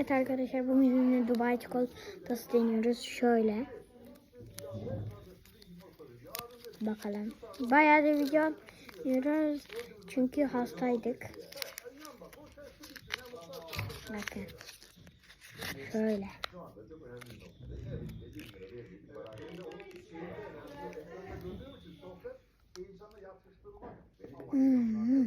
Evet arkadaşlar bugün yine Dubai çikolatası deniyoruz. Şöyle. Bakalım. Bayağı da video yapıyoruz. Çünkü hastaydık. Bakın. Şöyle. Hmm.